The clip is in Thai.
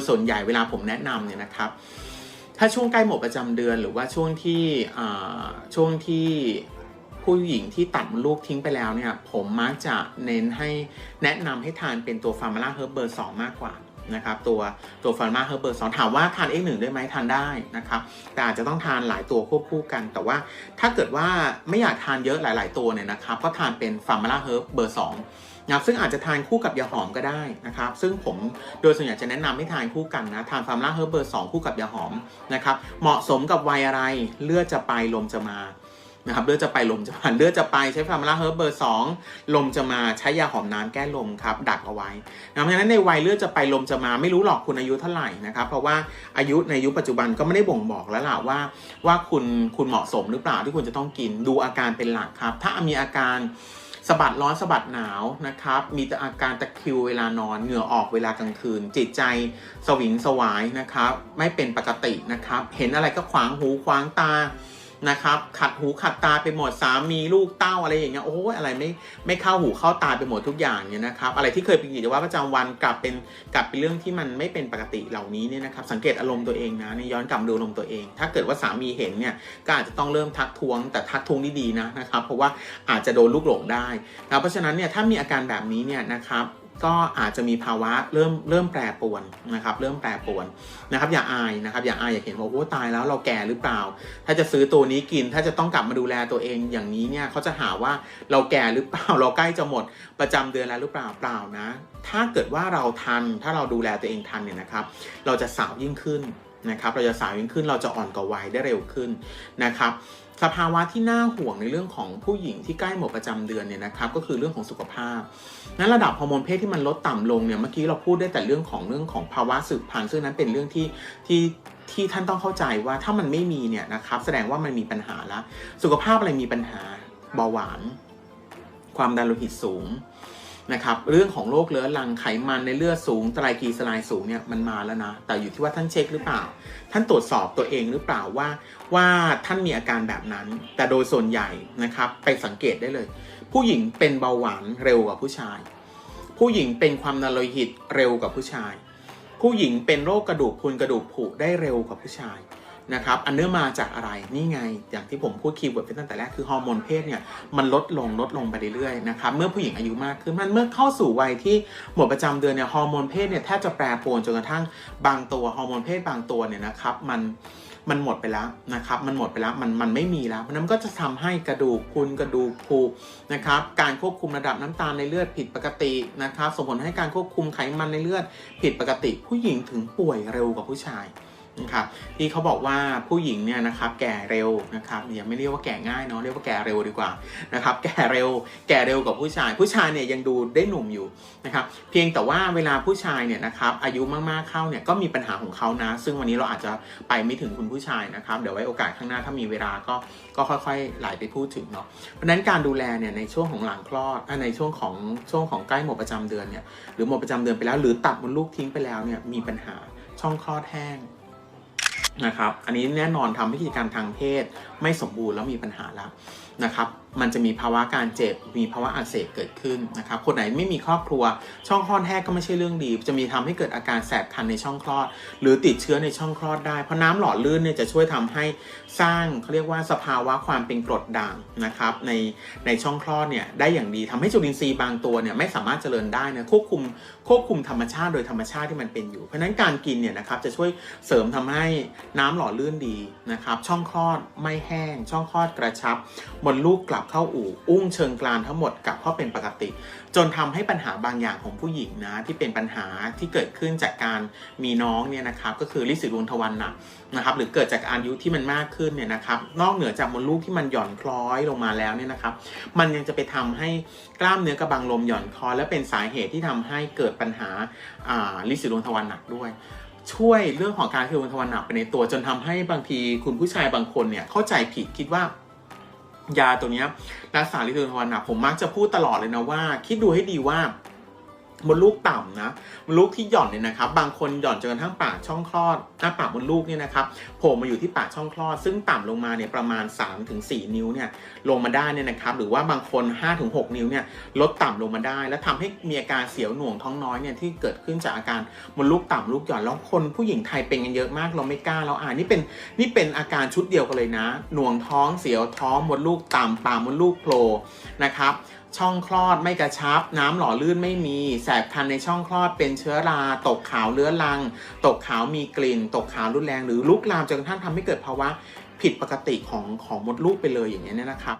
ยส่วนใหญ่เวลาผมแนะนำเนี่ยนะครับ ถ้าช่วงใกล้หมดประจำเดือนหรือว่าช่วงที่ช่วงที่ผู้หญิงที่ตัดลูกทิ้งไปแล้วเนี่ย ผมมักจะเน้นให้แนะนำให้ทานเป็นตัวฟาร์มาล่าเฮิร์บเบอร์สมากกว่านะครับตัวตัวฟาร์มาเฮิร์บเบอร์สถามว่าทานเอกหนึ่งได้ไหมทานได้นะครับแต่อาจจะต้องทานหลายตัวควบคู่กัน แต่ว่าถ้าเกิดว่าไม่อยากทานเยอะหลาย ๆ ตัวเนี่ยนะครับก็ทานเป็นฟาร์มาล่าเฮิร์บเบอร์สอง นะครับซึ่งอาจจะทานคู่กับยาหอมก็ได้นะครับ ซึ่งผมโดยส่วนใหญ่จะแนะนำให้ทานคู่กันนะทานฟาร์มาล่าเฮิร์เบอร์สองคู่กับยาหอมนะครับเหมาะสมกับวัยอะไรเลือดจะไปลมจะมานะครับเลือดจะไปลมจะผ่านเลือดจะไปใช้ฟาร์มาล่าเฮิร์เบอร์สองลมจะมาใช้ยาหอมน้ำแก้ลมครับดักเอาไว้นะเพราะฉะนั้นในวัยเลือดจะไปลมจะมาไม่รู้หรอกคุณอายุเท่าไหร่นะครับเพราะว่าอายุในยุคปัจจุบันก็ไม่ได้บ่งบอกแล้วล่ะว่า ว่าคุณคุณเหมาะสมหรือเปล่าที่คุณจะต้องกินดูอาการเป็นหลักครับ ถ้ามีอาการ สะบัดร้อนสะบัดหนาวนะครับ มีแต่อาการตะคริวเวลานอน เหงื่อออกเวลากลางคืน จิตใจสวิงสวายนะครับ ไม่เป็นปกตินะครับ เห็นอะไรก็ขวางหูขวางตา นะครับ ขัดหูขัดตาไปหมดสามีลูกเต้าอะไรอย่างเงี้ยโอ้ยอะไรไม่ไม่เข้าหูเข้าตาไปหมดทุกอย่างเนี่ยนะครับ อะไรที่เคยเป็นกิจวัตรประจำวันกลับเป็นกลับเป็นเรื่องที่มันไม่เป็นปกติเหล่านี้เนี่ยนะครับสังเกตอารมณ์ตัวเองนะนย้อนกลับดูอารมณ์ตัวเอง ถ้าเกิดว่าสามีเห็นเนี่ยก็อาจจะต้องเริ่มทักท้วง แต่ทักท้วงดีๆนะนะครับ เพราะว่าอาจจะโดนลูกหลงได้นะเพราะฉะนั้นเนี่ยถ้ามีอาการแบบนี้เนี่ยนะครับ ก็อาจจะมีภาวะเริ่มเริ่มแปรปรวนนะครับเริ่มแปรปรวนนะครับอย่าอายนะครับอย่าอายอย่าเห็นว่าโอ้ตายแล้วเราแก่หรือเปล่า ถ้าจะซื้อตัวนี้กิน ถ้าจะต้องกลับมาดูแลตัวเองอย่างนี้เนี่ยเขาจะหาว่าเราแก่หรือเปล่าเราใกล้จะหมดประจำเดือนแล้วหรือเปล่าเปล่านะ ถ้าเกิดว่าเราทันถ้าเราดูแลตัวเองทันเนี่ยนะครับ เราจะสาวยิ่งขึ้นนะครับเราจะสาวยิ่งขึ้นเราจะอ่อนกว่าวัยได้เร็วขึ้นนะครับ สภาวะที่น่าห่วงในเรื่องของผู้หญิงที่ใกล้หมดประจำเดือนเนี่ยนะครับก็คือเรื่องของสุขภาพนั้นระดับฮอร์โมนเพศที่มันลดต่ำลงเนี่ยเมื่อกี้เราพูดได้แต่เรื่องของเรื่องของภาวะสืบพันธุ์ซึ่งนั้นเป็นเรื่องที่ที่ที่ท่านต้องเข้าใจว่าถ้ามันไม่มีเนี่ยนะครับแสดงว่ามันมีปัญหาแล้วสุขภาพอะไรมีปัญหาเบาหวาน ความดันโลหิตสูง นะครับเรื่องของโรคเรื้อรังไขมันในเลือดสูงไตรกลีเซอไรด์สูงเนี่ยมันมาแล้วนะ แต่อยู่ที่ว่าท่านเช็คหรือเปล่า ท่านตรวจสอบตัวเองหรือเปล่าว่าว่าท่านมีอาการแบบนั้น แต่โดยส่วนใหญ่นะครับไปสังเกตได้เลย ผู้หญิงเป็นเบาหวานเร็วกว่าผู้ชาย ผู้หญิงเป็นความดันโลหิตเร็วกว่าผู้ชาย ผู้หญิงเป็นโรคกระดูกพรุนกระดูกผุได้เร็วกว่าผู้ชาย นะครับอันเนื่องมาจากอะไรนี่ไง อย่างที่ผมพูดคีย์เวิร์ดไปตั้งแต่แรกคือฮอร์โมนเพศเนี่ยมันลดลงลดลงไปเรื่อยๆนะครับเมื่อผู้หญิงอายุมากขึ้นมันเมื่อเข้าสู่วัยที่หมดประจำเดือนเนี่ยฮอร์โมนเพศเนี่ยแทบจะแปรปรวนจนกระทั่งบางตัวฮอร์โมนเพศบางตัวเนี่ยนะครับมันมันหมดไปแล้วนะครับ มันหมดไปแล้ว มัน มันไม่มีแล้วเพราะนั้นก็จะทำให้กระดูกพรุนกระดูกผุนะครับ การควบคุมระดับน้ำตาลในเลือดผิดปกตินะครับ ส่งผลให้การควบคุมไขมันในเลือดผิดปกติ ผู้หญิงถึงป่วยเร็วกว่าผู้ชาย นะครับที่เขาบอกว่าผู้หญิงเนี่ยนะครับแก่เร็วนะครับอย่าไม่เรียกว่าแก่ง่ายเนาะเรียกว่าแก่เร็วดีกว่านะครับแก่เร็วแก่เร็วกว่าผู้ชาย ผู้ชายเนี่ยยังดูได้หนุ่มอยู่นะครับเพียงแต่ว่าเวลาผู้ชายเนี่ยนะครับอายุมากๆเข้าเนี่ยก็มีปัญหาของเขานะ ซึ่งวันนี้เราอาจจะไปไม่ถึงคุณผู้ชายนะครับเดี๋ยวไว้โอกาสข้างหน้าถ้ามีเวลาก็ก็ค่อยๆไหลไปพูดถึงเนาะเพราะนั้นการดูแลเนี่ยในช่วงของหลังคลอดในช่วงของช่วงของใกล้หมดประจำเดือนเนี่ยหรือหมดประจำเดือนไปแล้ว หรือตัดมดลูกทิ้งไปแล้วเนี่ยมีปัญหาช่องคลอดแห้ง นะครับ อันนี้แน่นอนทำให้กิจการทางเพศไม่สมบูรณ์แล้วมีปัญหาแล้ว นะครับมันจะมีภาวะการเจ็บ มีภาวะอักเสบเกิดขึ้นนะครับ คนไหนไม่มีครอบครัว ช่องคลอดแห้งก็ไม่ใช่เรื่องดี จะมีทำให้เกิดอาการแสบคันในช่องคลอด หรือติดเชื้อในช่องคลอดได้ เพราะน้ำหล่อลื่นเนี่ยจะช่วยทำให้สร้างเขาเรียกว่าสภาวะความเป็นกรดด่างนะครับในในช่องคลอดเนี่ยได้อย่างดีทำให้จุลินทรีย์บางตัวเนี่ยไม่สามารถเจริญได้นะควบคุมควบคุมธรรมชาติโดยธรรมชาติที่มันเป็นอยู่ เพราะฉะนั้นการกินเนี่ยนะครับจะช่วยเสริมทำให้น้ำหล่อลื่นดีนะครับช่องคลอดไม่แห้ง ช่องคลอดกระชับมดลูกกลับเข้าอู่ อุ้งเชิงกรานทั้งหมดกลับเข้าเป็นปกติ จนทำให้ปัญหาบางอย่างของผู้หญิงนะ ที่เป็นปัญหาที่เกิดขึ้นจากการมีน้องเนี่ยนะครับ ก็คือลิสิดวงทวารหนักนะครับ หรือเกิดจากอายุที่มันมากขึ้นเนี่ยนะครับ นอกเหนือจากมดลูกที่มันหย่อนคล้อยลงมาแล้วเนี่ยนะครับ มันยังจะไปทำให้กล้ามเนื้อกระบังลมหย่อนคล้อยและเป็นสาเหตุที่ทำให้เกิดปัญหาอ่าลิสิดวงทวารหนักด้วยช่วยเรื่องของการคือดวงทวารหนักไปในตัวจนทำให้บางทีคุณผู้ชายบางคนเนี่ยเข้าใจผิดคิดว่า ยาตัวนี้รักษาลิซิดวงทวารหนักผมมักจะพูดตลอดเลยนะว่า คิดดูให้ดีว่า มดลูกต่ำนะมดลูกที่หย่อนเนี่ยนะครับ บางคนหย่อนจนกระทั่งปากช่องคลอดหน้าปากมดลูกเนี่ยนะครับโผล่มาอยู่ที่ปากช่องคลอด ซึ่งต่ำลงมาเนี่ยประมาณ 3-4 นิ้วเนี่ยลงมาได้เนี่ยนะครับ หรือว่าบางคน 5-6 นิ้วเนี่ยลดต่ำลงมาได้ แล้วทำให้มีอาการเสียวหน่วงท้องน้อยเนี่ยที่เกิดขึ้นจากอาการมดลูกต่ำลูกหย่อนแล้วคนผู้หญิงไทยเป็นกันเยอะมากเราไม่กล้าเราอ่านนี่เป็นนี่เป็นอาการชุดเดียวกันเลยนะ หน่วงท้องเสียวท้องมดลูกต่ำปากมดลูกโผล่นะครับ ช่องคลอดไม่กระชับ น้ำหล่อลื่นไม่มี แสบคันในช่องคลอดเป็นเชื้อรา ตกขาวเรื้อรัง ตกขาวมีกลิ่น ตกขาวรุนแรง หรือลุกลามจนกระทั่งทำให้เกิดภาวะผิดปกติของของมดลูกไปเลยอย่างนี้เนี่ยนะครับ